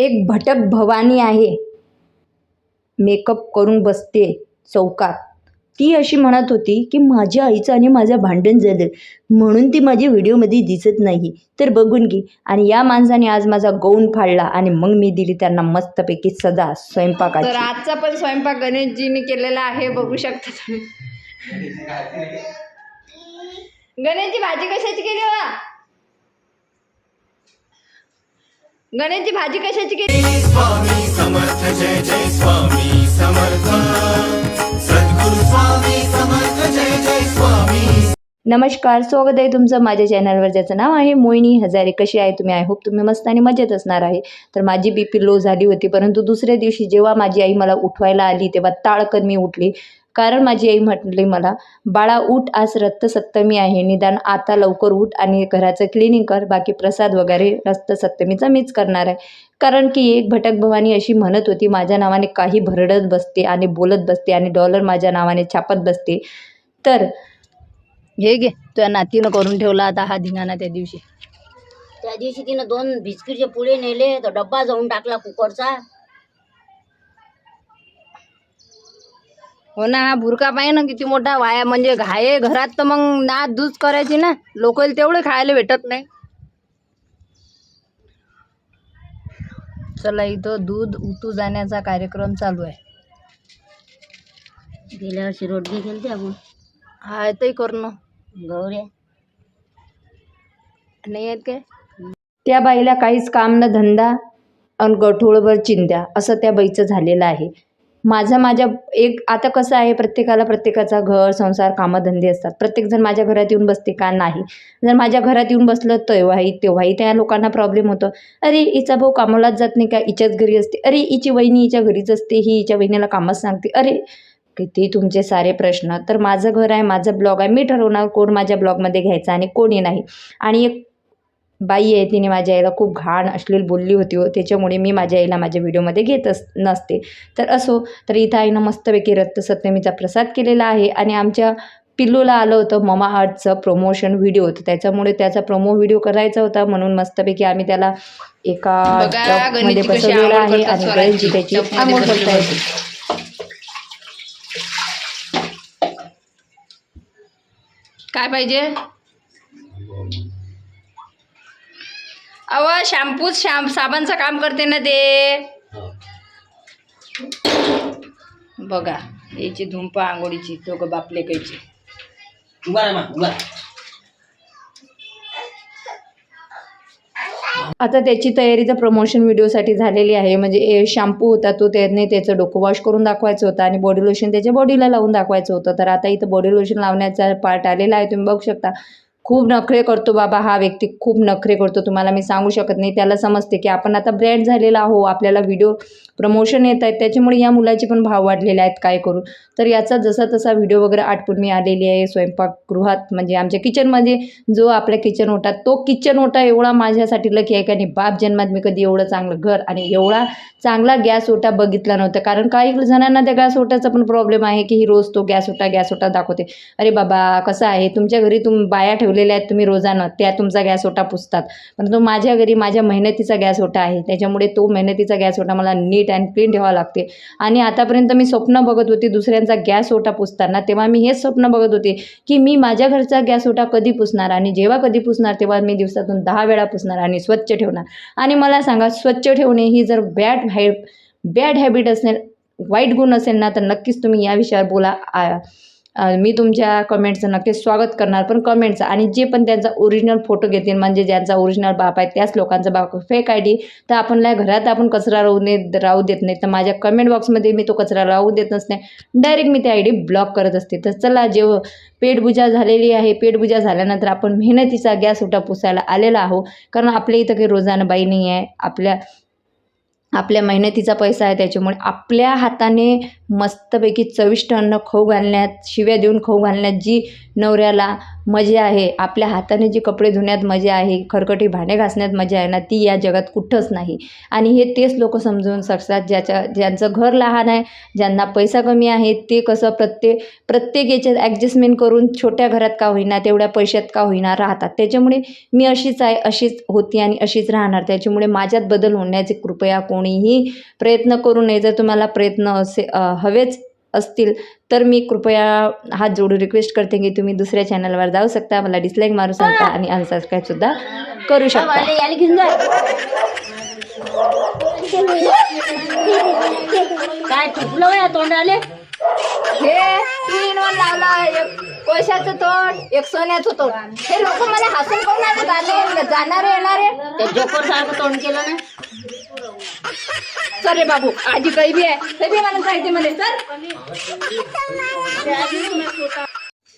एक भटक भवानी आहे. मेकअप करून बसते चौकात. ती अशी म्हणत होती की माझ्या आईचं आणि माझं भांडण झालं. म्हणून ती माझ्या व्हिडिओमध्ये दिसत नाही. तर बघून घे. आणि या माणसाने आज माझा गौन फाडला आणि मग मी दिली त्यांना मस्तपैकी सजा तर स्वयंपाकाची आजचा पण स्वयंपाक गणेशजीने केलेला आहे बघू शकता तुम्ही. गणेशची भाजी कशाची केली वा गणेशची भाजी कशाची केली? स्वामी समर्थ जय जय स्वामी समर्थ. सद्गुरु स्वामी समर्थ जय जय स्वामी. नमस्कार स्वागत आहे तुमचं माझ्या चॅनलवर ज्याचं नाव आहे मोहिनी हजारे. कशी आहे तुम्ही? आय होप तुम्ही मस्त आणि मजेत असणार आहे. तर माझी बी पी लो झाली होती परंतु दुसऱ्या दिवशी जेव्हा माझी आई मला उठवायला आली तेव्हा ताळकन मी उठली. कारण माझी आई म्हटली मला बाळा उठ आज रक्तसप्तमी आहे निदान आता लवकर उठ आणि घराचं क्लिनिंग कर बाकी प्रसाद वगैरे रक्तसप्तमीचा मीच करणार आहे. कारण की एक भटक भवानी अशी म्हणत होती माझ्या नावाने काही भरडत बसते आणि बोलत बसते आणि डॉलर माझ्या नावाने छापत बसते. तर हे घे तुझ्या नातीनं करून ठेवला आता हा धिंगाणा त्या दिवशी. त्या दिवशी तिनं दोन बिस्किटचे पुढे नेले तो डब्बा जाऊन टाकला कुकरचा. हो ना हा बुरका पाहिजे ना किती मोठा वाया. म्हणजे घाये घरात तर मग नाद दूध करायची ना. लोक तेवढे खायला भेटत नाही. चला इथं दूध उतू जाण्याचा कार्यक्रम चालू आहे. गेल्या वर्षी रोडगे केलते आपण. हा येतही करणं गौऱ्या नाही आहेत काय? त्या बाईला काहीच काम न धंदा अन गठोळभर चिंध्या असं त्या बाईचं झालेलं आहे. माझा माझ्या एक आता कसं आहे प्रत्येकाला प्रत्येकाचा घर संसार कामधंदे असतात. प्रत्येकजण माझ्या घरात येऊन बसते का नाही? जर माझ्या घरात येऊन बसलं तेव्हाही तेव्हाही त्या लोकांना प्रॉब्लेम होतो. अरे हिचा भाऊ कामालाच जात नाही का? हिच्याच घरी असते. अरे हिची वहिनी हिच्या घरीच असते. ही हिच्या वहिनीला कामच सांगते. अरे किती तुमचे सारे प्रश्न. तर माझं घर आहे माझं ब्लॉग आहे. मी ठरवणार कोण माझ्या ब्लॉगमध्ये घ्यायचं आणि कोणी नाही. आणि एक बाई आहे तिने माझ्या आईला खूप घाण अश्लील बोलली होती हो त्याच्यामुळे मी माझ्या आईला माझ्या व्हिडिओमध्ये घेत अस नसते. तर असो तर इथं आईनं मस्तपैकी रक्तसप्तमीचा प्रसाद केलेला आहे आणि आमच्या पिल्लूला आलं होतं ममा आर्टचं प्रमोशन व्हिडिओ होतं त्याच्यामुळे त्याचा प्रोमो व्हिडिओ करायचा होता म्हणून मस्तपैकी आम्ही त्याला एका कशी बसवलेलं आहे आणि. गणेशजी त्याची आंघोळ करतायत. काय पाहिजे? अव शॅम्पूच शॅम्प साबणचं काम करते ना ते. बघा याची धुंपा आंघोळीची दोघं बापले कैची. आता त्याची तयारी तर प्रमोशन व्हिडिओसाठी झालेली आहे. म्हणजे शॅम्पू होता तो त्याने त्याचं डोकं वॉश करून दाखवायचं होतं आणि बॉडी लोशन त्याच्या बॉडीला लावून दाखवायचं होतं. तर आता इथं बॉडी लोशन लावण्याचा पार्ट आलेला आहे. तुम्ही बघू शकता. खूप नखरे करतो बाबा हा व्यक्ती खूप नखरे करतो तुम्हाला मी सांगू शकत नाही. त्याला समजते की आपण आता ब्रँड झालेला आहो आपल्याला व्हिडिओ प्रमोशन येत आहेत त्याच्यामुळे या मुलाचे पण भाव वाढलेले आहेत काय करू? तर याचा जसा तसा व्हिडिओ वगैरे आटपून मी आलेली आहे स्वयंपाकगृहात म्हणजे आमच्या किचनमध्ये जो आपल्या किचन ओटा तो किचन ओटा एवढा माझ्यासाठी लकी आहे का नाही बाप जन्मात मी कधी एवढं चांगलं घर आणि एवढा चांगला गॅस ओटा बघितला नव्हता. कारण काही जणांना त्या गॅस ओट्याचा पण प्रॉब्लेम आहे की ही रोज तो गॅस ओटा गॅस ओटा दाखवते. अरे बाबा कसं आहे? तुमच्या घरी तुम बाया ठेवलेल्या आहेत तुम्ही रोजानं त्या तुमचा गॅस ओटा पुसतात. परंतु माझ्या घरी माझ्या मेहनतीचा गॅस ओटा आहे. त्याच्यामुळे तो मेहनतीचा गॅस ओटा मला नीट अँड क्लीन ठेवावा लागते. आणि आतापर्यंत मी स्वप्न बघत होती दुसऱ्यांचा गॅस ओटा पुसताना तेव्हा मी हेच स्वप्न बघत होते की मी माझ्या घरचा गॅस ओटा कधी पुसणार आणि जेव्हा कधी पुसणार तेव्हा मी दिवसातून दहा वेळा पुसणार आणि स्वच्छ ठेवणार. आणि मला सांगा स्वच्छ ठेवणे ही जर बॅड हॅ बॅड हॅबिट असेल वाईट गुण असेल ना तर नक्कीच तुम्ही या विषयावर बोला. आया मी तुमच्या कमेंटचं नक्कीच स्वागत करणार पण कमेंटचं आणि जे पण त्यांचा ओरिजिनल फोटो घेतील म्हणजे ज्यांचा ओरिजिनल बाप आहे त्याच लोकांचा बाप फेक आय डी तर आपणला घरात आपण कचरा राहू ने राहू देत नाही. तर माझ्या कमेंट बॉक्समध्ये मी तो कचरा राहू देत नसते डायरेक्ट मी ते आय डी ब्लॉक करत असते. तर चला जेव्हा पेटपूजा झालेली आहे पेटपूजा झाल्यानंतर आपण मेहनतीचा गॅस उठा पुसायला आलेला आहो कारण आपल्या इथं काही रोजानं बाई नाही आहे. आपल्या आपल्या मेहनतीचा पैसा आहे त्याच्यामुळे आपल्या हाताने मस्तपैकी चविष्ट अन्न खाऊ घालण्यात शिव्या देऊन खाऊ घालण्यात जी नवऱ्याला मजा आहे आपल्या हाताने जी कपडे धुण्यात मजा आहे खरकटी भांडे घासण्यात मजा आहे ना ती या जगात कुठंच नाही. आणि हे तेच लोक समजून शकतात ज्याच्या ज्यांचं घर लहान आहे ज्यांना पैसा कमी आहे ते कसं प्रत्येक प्रत्येक याच्यात ॲडजस्टमेंट करून छोट्या घरात का होईना तेवढ्या पैशात का होईना राहतात. त्याच्यामुळे मी अशीच आहे अशीच होती आणि अशीच राहणार. त्याच्यामुळे माझ्यात बदल होण्याचे कृपया कोण कोणीही प्रयत्न करू नये. जर तुम्हाला प्रयत्न असे हवेच असतील तर मी कृपया हात जोडून रिक्वेस्ट करते की तुम्ही दुसऱ्या चॅनलवर जाऊ शकता. मला डिसलाईक मारू शकता आणि अनसबस्क्राईबसुद्धा करू शकता. भांडे यायला घेऊन जा. काय ठुकलं या तोंडाले? हे इन वन लावलं एक कोळशाचं तोंड एक सोन्याचं तोंड. हे लोक मला हसून जाणे जाणारे येणारे. ते जोकर सारखं तोंड केलं ना चल रे बाबू आजी काही बी आहे. ते बी मला जायचे म्हणे सर.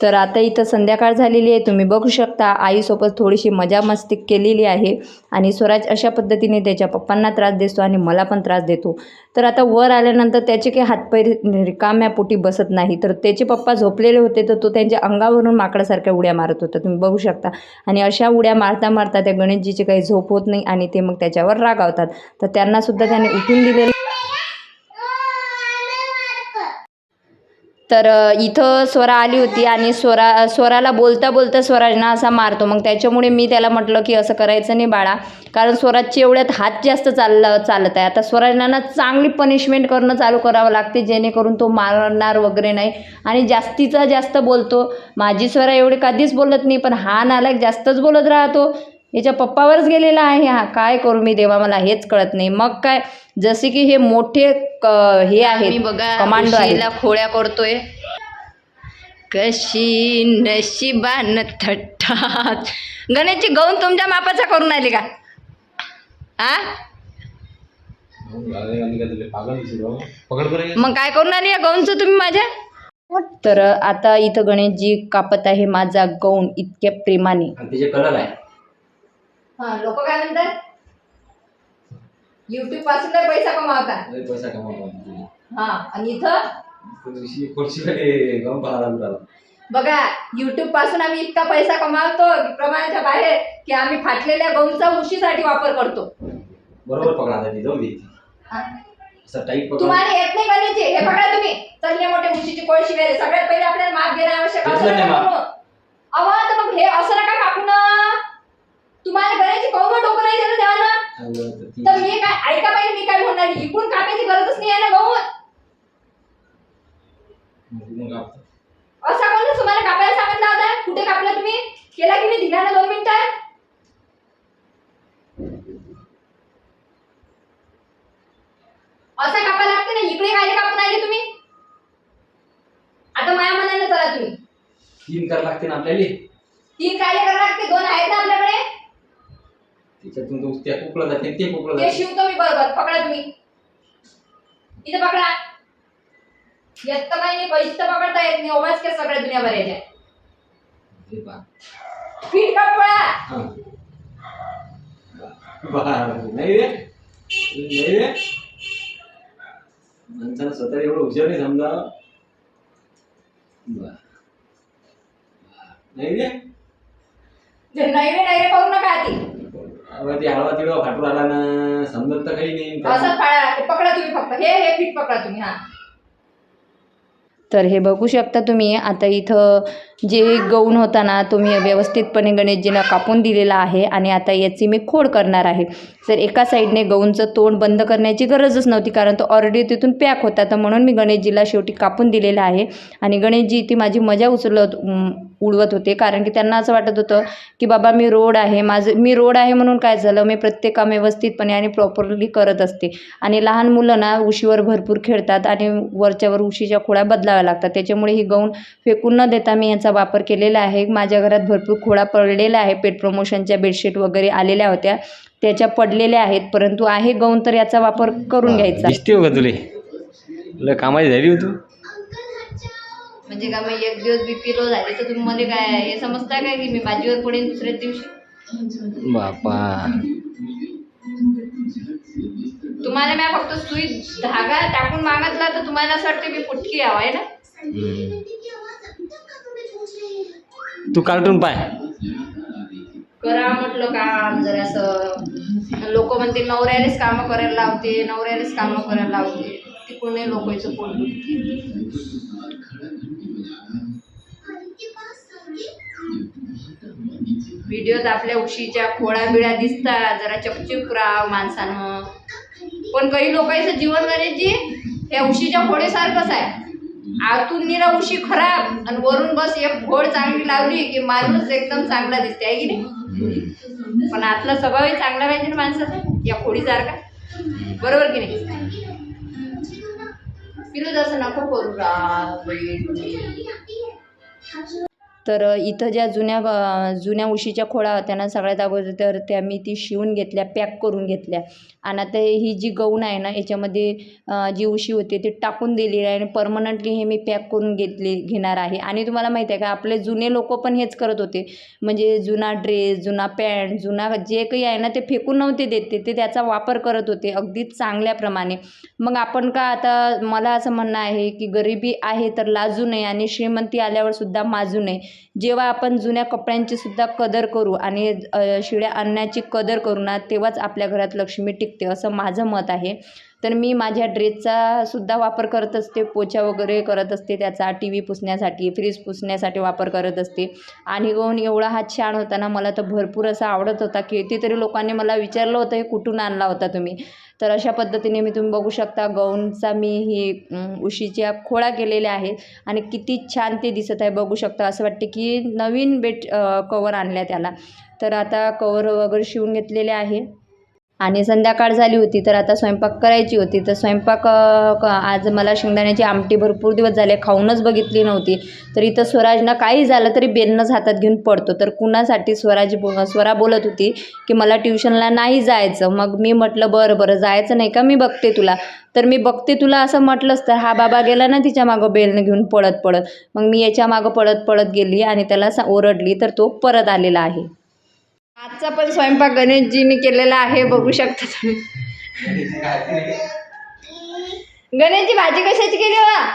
तर आता इथं संध्याकाळ झालेली आहे. तुम्ही बघू शकता आईसोबत थोडीशी मजा मस्ती केलेली आहे आणि स्वराज अशा पद्धतीने त्याच्या पप्पांना त्रास देतो आणि मला पण त्रास देतो. तर आता वर आल्यानंतर त्याचे काही हातपाय रिकाम्या पोटी बसत नाही. तर त्याचे पप्पा झोपलेले होते तर तो त्यांच्या अंगावरून माकडासारख्या उड्या मारत होता. तुम्ही बघू शकता. आणि अशा उड्या मारता मारता त्या गणेशजीची काही झोप होत नाही आणि ते मग त्याच्यावर रागावतात. तर त्यांनासुद्धा त्याने उठून दिलेलं तर इथं स्वरा आली होती आणि स्वरा स्वराला बोलता बोलता स्वराजना असा मारतो. मग त्याच्यामुळे मी त्याला म्हटलं की असं करायचं नाही बाळा. कारण स्वराजचे एवढ्यात हात जास्त चालला चालत आहे. आता स्वराजनांना चांगली पनिशमेंट करणं चालू करावं लागते जेणेकरून तो मारणार वगैरे नाही. आणि जास्तीचा जास्त बोलतो. माझी स्वरा एवढी कधीच बोलत नाही पण हा नालायक जास्तच बोलत राहतो. याच्या पप्पावरच गेलेला आहे हा. काय करू मी देवा मला हेच कळत नाही. मग काय? जसे की हे मोठे क हे आहेत. मी बघा कमांडो खोड्या करतोय. कशी नशिबान थट्टात. गणेशची गौन तुमच्या मापाचा करून आली का? हा मग काय करून आली या गौनचं तुम्ही माझ्या? तर आता इथं गणेशजी कापत आहे माझा गौन इतक्या प्रेमाने आणि त्याचे कलर आहे हा लोक काय म्हणतात? युट्यूबपासून पैसा कमावता लय पैसा कमावतो हा आणि इथं? गम पाहायला बघा युट्यूबपासून आम्ही इतका पैसा कमावतो प्रमाणाच्या बाहेर की आम्ही फाटलेल्या गहूचा उशीसाठी वापर करतो. बरोबर पकडा आता ती जाऊ दे. ती. हा? असं टाईट पकडा. तुम्हाला येत नाही गणेशजी हे पकडा तुम्ही. चालले मोठे उशीची कोळशी वेळे सगळ्यात पहिले आपल्याला माप घेणं आवश्यक घेतलं असं नाही नका माप. करू. अहो तर मग हे असं नका कापू ना. तुम्हाला गणेशची कौन डोकं नाही दिलं द्या ना तर मी काय ऐका पाहिजे मी काय म्हणणार इकडून कापायची गरजच नाही आहे ना गहू असा कोण तुम्हाला कापायला सांगितला होता कुठे कापला तुम्ही? केला की नाही? दिला ना दोन मिनिटात असं कापायला लागते ना. इकडे काय कापून आले तुम्ही? आता माया मनाने चला तुम्ही. तीन कर लागते ना आपल्याला तीन काय करायला लागते दोन आहेत ना आपल्याकडे त्याच्यातून तो त्या कुकला जाते ते कुकला ते जाते. शिवतो मी बरोबर पकडा तुम्ही. इथं पकडा. येत तर काही नाही पैसे तर पकडता येत नाही ओवाच के सगळ्या दुनिया भरायच्या हे. फीट हा. नाही रे. नाही रे. माणसानं स्वतः एवढं हुशार नाही समजा. नाही रे. नाही रे नाही रे अगं ते हळवा तिळवा फाटून आला ना समजत तर काही नाही. असं फाळा पकडा तुम्ही फक्त. हे हे फीट पकडा तुम्ही हा. तर हे बघू शकता तुम्ही आता इथं जे गौण होता ना तो मी व्यवस्थितपणे गणेशजींना कापून दिलेला आहे आणि आता याची मी खोड करणार आहे. तर एका साईडने गौणचं तोंड बंद करण्याची गरजच नव्हती कारण तो ऑलरेडी तिथून पॅक होता तर म्हणून मी गणेशजीला शेवटी कापून दिलेला आहे. आणि गणेशजी ती माझी मजा उचलत उडवत होते कारण की त्यांना असं वाटत होतं की बाबा मी रोड आहे माझं मी रोड आहे म्हणून काय झालं? मी प्रत्येक काम व्यवस्थितपणे आणि प्रॉपरली करत असते. आणि लहान मुलं ना उशीवर भरपूर खेळतात आणि वरच्यावर उशीच्या खोळ्या बदलाव्या लागतात. त्याच्यामुळे ही गौण फेकून न देता मी याचा वापर केलेला आहे. माझ्या घरात भरपूर खोडा पडलेल्या आहे. पेट प्रमोशनच्या बेडशीट वगैरे आलेल्या होत्या. त्याच्या पडलेल्या आहेत. परंतु आहे गौण तर याचा वापर करून घ्यायचा. दिसते हो का तुले. तुला कामाची झाली हो तू. म्हणजे का मग एक दिवस बीपी लो झाले तर तुम्ही मध्ये काय हे समजताय काय की मी बाजीवर पडेन दुसऱ्या दिवशी? बापा. तुम्हाला मी फक्त सुई धागा टाकून मागितला तर तुम्हाला असं वाटतं की फुटकी हवा आहे ना? तू कार्टून पाय. करा म्हटलं काम जरासं लोक म्हणते नवऱ्यानेच कामं करायला लावते नवऱ्यानेच कामं करायला लावते. तिकडूनही लोकांचं पोट दुखते. व्हिडिओत आपल्या उशीच्या खोळा बिळा दिसतात जरा चपचिप राव माणसानं. पण काही लोकांचं जीवन म्हणजे जी हे उशीच्या खोडीसारखंच आहे. आतून निरा उशी खराब आणि वरून बस एक घोड चांगली लावली की माणूस एकदम चांगला दिसते आहे की नाही? पण आतला स्वभावही चांगला पाहिजे ना माणसाचा? या खोडीसारखा बरोबर की नाही? पिलू असं नको करू राव तर इथं ज्या जुन्या जुन्या उशीच्या खोळा होत्या ना सगळ्यात अगोदर तर त्या मी ती शिवून घेतल्या पॅक करून घेतल्या. आणि आता ही जी गौण आहे ना याच्यामध्ये जी उशी होती ती टाकून दिलेली आहे आणि परमनंटली हे मी पॅक करून घेतली घेणार आहे. आणि तुम्हाला माहिती आहे का आपले जुने लोक पण हेच करत होते. म्हणजे जुना ड्रेस जुना पॅन्ट जुना जे काही आहे ना ते फेकून नव्हते देत ते ते त्याचा वापर करत होते अगदी चांगल्याप्रमाणे. मग आपण का आता मला असं म्हणणं आहे की गरिबी आहे तर लाजू नये आणि श्रीमंती आल्यावर सुद्धा माजू नये. जेव्हा आपण जुन्या कपड्यांची सुद्धा कदर करू आणि शिड्या शिळ्या कदर करू ना तेव्हाच आपल्या घरात लक्ष्मी टिकते असं माझं मत आहे. तर मी माझ्या ड्रेसचा सुद्धा वापर करत असते. पोछा वगैरे करत असते त्याचा टी व्ही पुसण्यासाठी फ्रीज पुसण्यासाठी वापर करत असते. आणि गौन एवढा हा छान होता ना मला तर भरपूर असा आवडत होता कितीतरी लोकांनी मला विचारलं होतं हे कुठून आणला होता तुम्ही? तर अशा पद्धतीने मी तुम्ही बघू शकता गौनचा मी ही उशीच्या खोळा केलेल्या आहेत. आणि किती छान ते दिसत आहे बघू शकता. असं वाटते की नवीन बेट कवर आणल्या त्याला. तर आता कवर वगैरे शिवून घेतलेले आहे. आणि संध्याकाळ झाली होती तर आता स्वयंपाक करायची होती. तर स्वयंपाक आज मला शेंगदाण्याची आमटी भरपूर दिवस झाले खाऊनच बघितली नव्हती. तर इथं स्वराजनं काही झालं तरी बेलनंच हातात घेऊन पडतो. तर कुणासाठी स्वराज बो स्वरा बोलत होती की मला ट्युशनला नाही जायचं. मग मी म्हटलं बरं बरं जायचं नाही का? मी बघते तुला. तर मी बघते तुला असं म्हटलंच तर हा बाबा गेला ना तिच्या मागं बेलनं घेऊन पळत पळत मग मी याच्या मागं पळत पळत गेली आणि त्याला सा ओरडली तर तो परत आलेला आहे. आजचा पण स्वयंपाक गणेशजीने केलेला आहे बघू शकता तुम्ही. गणेशची भाजी कशाची केली हो? वा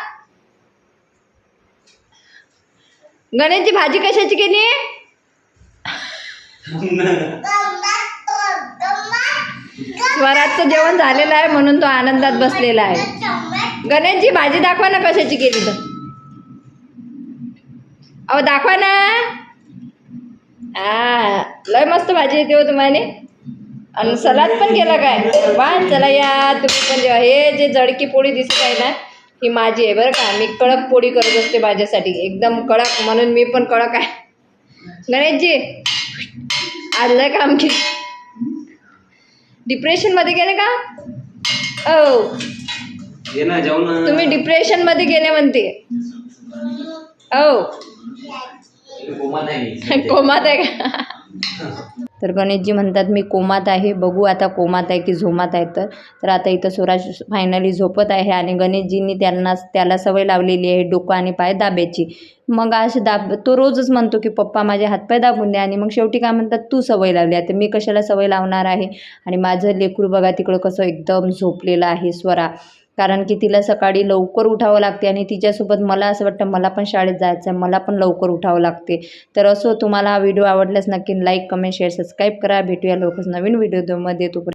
गणेशची भाजी कशाची केली? स्वराजचं जेवण झालेलं आहे म्हणून तो आनंदात बसलेला आहे. गणेशची भाजी दाखवा ना कशाची केली तर. अहो दाखवा ना. आ लय मस्त भाजी येते हो तुम्हाला. आणि सलाद पण केला काय? वा चला या तुम्ही पण जेव्हा हे जे जडकी पोळी दिसत आहे ना ही माझी आहे बरं का. मी कडक पोळी करत असते माझ्यासाठी. एकदम कडक म्हणून मी पण कडक आहे. गणेशजी आज लय काम केलं. डिप्रेशनमध्ये गेले का? ओ तुम्ही डिप्रेशनमध्ये गेले म्हणते. ओ कोमात आहे का तर गणेशजी म्हणतात मी कोमात आहे बघू आता कोमात आहे की झोमात आहे. तर तर आता इथं स्वराज फायनली झोपत आहे आणि गणेशजींनी त्यांना त्याला सवय लावलेली आहे डोकं आणि पाय दाब्याची. मग असे दाब तो रोजच म्हणतो की पप्पा माझे हातपाय दाबून द्या. आणि मग शेवटी काय म्हणतात तू सवय लावली. आहे तर मी कशाला सवय लावणार आहे? आणि माझं लेकरू बघा तिकडं कसं एकदम झोपलेलं आहे स्वरा. कारण की तिला सकाळी लवकर उठावं लागते आणि तिच्यासोबत मला असं वाटतं मला पण शाळेत जायचं आहे मला पण लवकर उठावं लागते. तर असो तुम्हाला हा व्हिडिओ आवडल्यास नक्की लाईक कमेंट शेअर सबस्क्राईब करा. भेटूया लवकरच नवीन व्हिडिओमध्ये तो